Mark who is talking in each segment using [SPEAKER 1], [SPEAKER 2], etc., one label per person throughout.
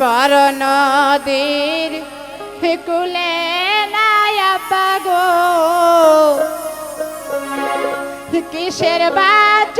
[SPEAKER 1] বড় নদীর কুলে গো কিসের বাচ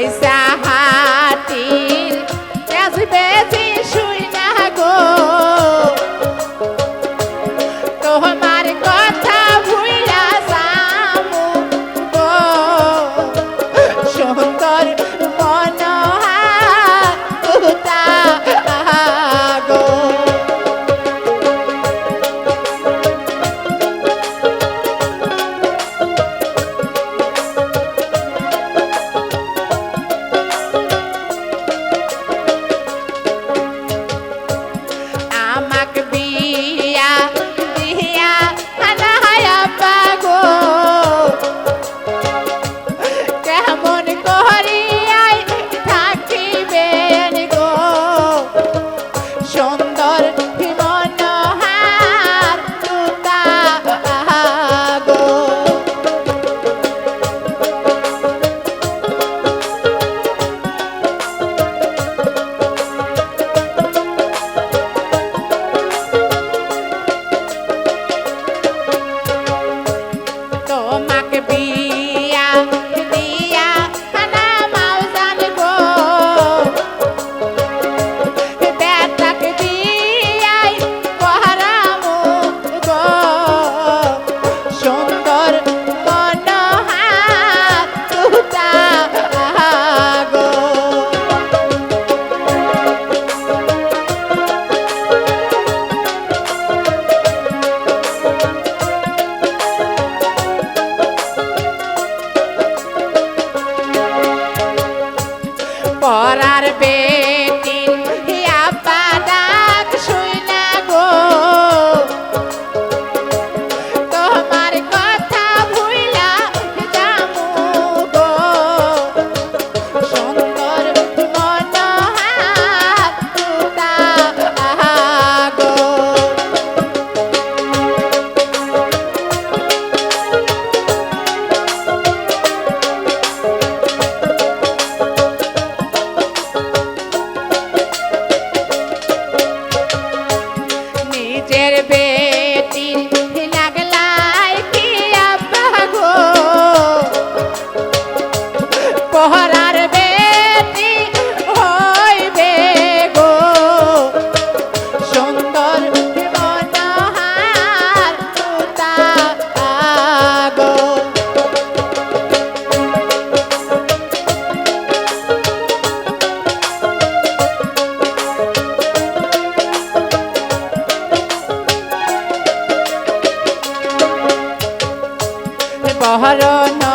[SPEAKER 1] 一下哈。করার বে I Harana.